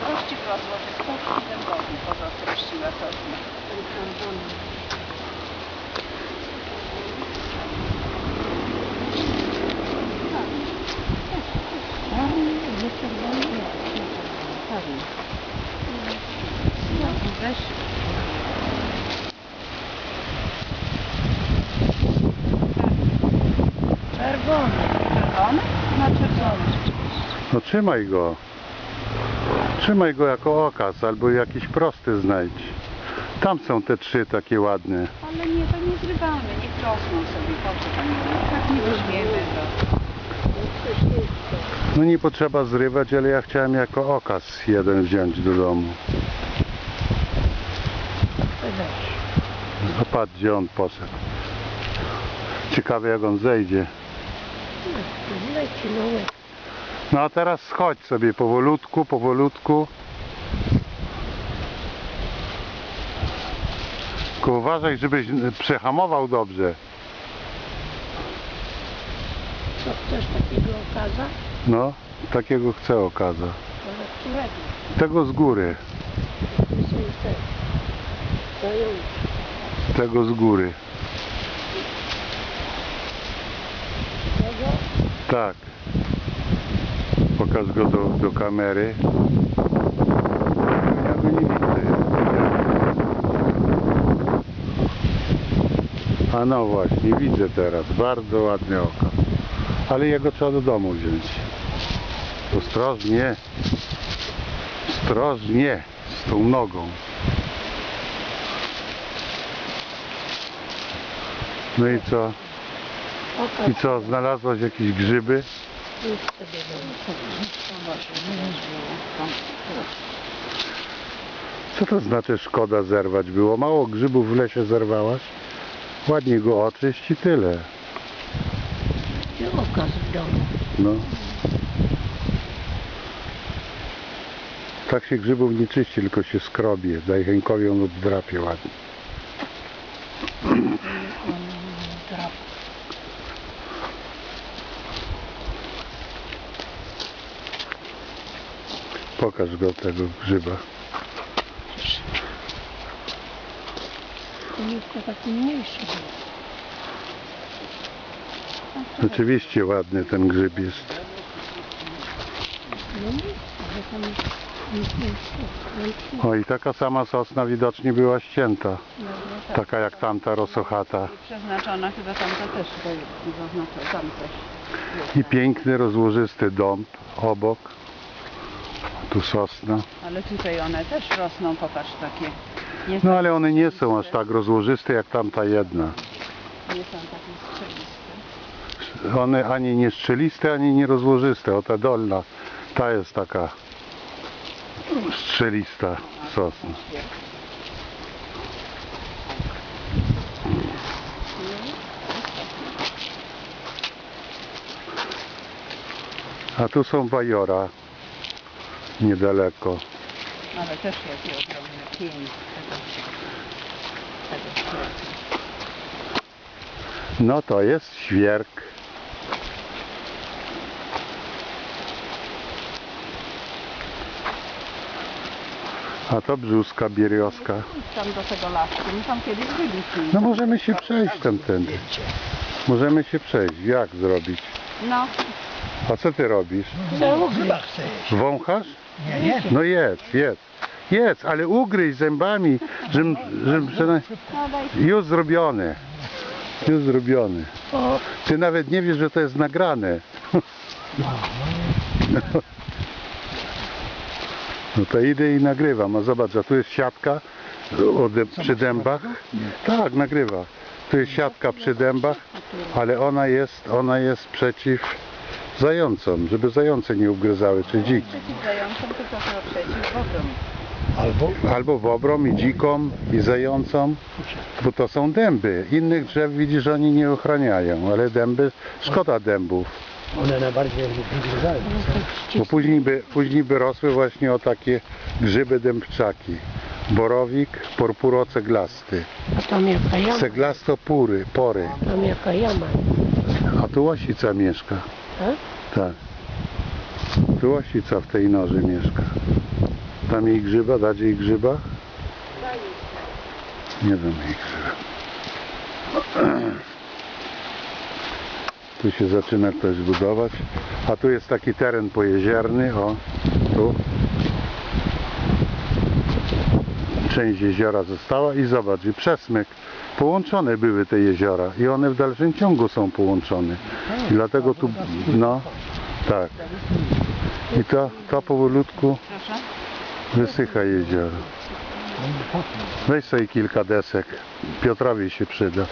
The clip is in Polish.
Kości była złotych pół i węgowni poza treściła to. Czerwony. Czerwony? Na czerwony rzeczywiście. No trzymaj go. Trzymaj go jako okaz, albo jakiś prosty znajdź. Tam są te trzy takie ładne. Ale nie, to nie zrywamy, niech rosną sobie tak nie weźmiemy go. No nie potrzeba zrywać, ale ja chciałem jako okaz jeden wziąć do domu. No patrz gdzie on poszedł. Ciekawe jak on zejdzie. Leci na łeb. No a teraz schodź sobie powolutku, powolutku. Tylko uważaj, żebyś przehamował dobrze. Co chcesz takiego okaza? No, takiego chcę okaza. Ale którego? Tego z góry, tego z góry. Tego? Tak. Pokaż go do, do kamery. Ja go nie widzę. A no właśnie, widzę teraz. Bardzo ładne oko. Ale jego trzeba do domu wziąć. Ostrożnie. Ostrożnie z tą nogą. No i co? I co, znalazłaś jakieś grzyby? Już sobie dam. Co to znaczy szkoda zerwać było? Mało grzybów w lesie zerwałaś? Ładnie go oczyść i tyle. I okaz w domu. No. Tak się grzybów nie czyści, tylko się skrobie. Daj Henkowią lub drapie ładnie. Pokaż go tego grzyba. Taki mniejszy był. Rzeczywiście ładny ten grzyb jest. No. O i taka sama sosna widocznie była ścięta. Tak. Taka jak tamta rosochata. Przeznaczona chyba tamta też zaznacza, tam też. I piękny, rozłożysty dąb obok. Tu sosna. Ale tutaj one też rosną, popatrz, takie. Nie No ale one nie są aż tak rozłożyste jak tamta jedna. Nie są takie strzeliste. One ani nie strzeliste, ani nie rozłożyste. O ta dolna, ta jest taka strzelista sosna. A tu są bajora niedaleko. Ale też jaki ogromny pień tego, tego świerka. No to jest świerk. A to brzuska bieriowska. Tam do tego lasku, my tam kiedyś byliśmy. No możemy się przejść tamtędy. Możemy się przejść. Jak zrobić? No, A co ty robisz? Chyba chcesz. Wąchasz? Nie, nie. No jedz, jedz. Jedz, ale ugryź zębami, żebym, no Już zrobione. Już zrobione. O, Ty nawet nie wiesz, że to jest nagrane. No to idę i nagrywam. A zobacz, a tu jest siatka przy dębach. Tak, nagrywa. Tu jest siatka przy dębach, ale ona jest, ona jest przeciw zającom, żeby zające nie ugryzały, czy dziki. tylko to przeciw wodom. Albo Albo wobrom i dzikom i zającom, bo to są dęby. Innych drzew widzisz, oni nie ochraniają, ale dęby, szkoda dębów. one najbardziej wygryzają. Bo później by, później by rosły właśnie o takie grzyby dębczaki. Borowik purpuroceglasty, a tam jaka jama. ceglastopury, pory. Tam jaka jama. A tu łasica mieszka. Tak? Tak. Tu łasica w tej noży mieszka. Tam jej grzyba, dać jej grzyba? Nie wiem ich. Tu się zaczyna ktoś budować. A tu jest taki teren pojezierny, o, tu. Część jeziora została i zobacz, i przesmyk. Połączone były te jeziora i one w dalszym ciągu są połączone. I dlatego tu, no, tak. I to, to powolutku wysycha jezioro. Weź sobie kilka desek. Piotrowi się przyda.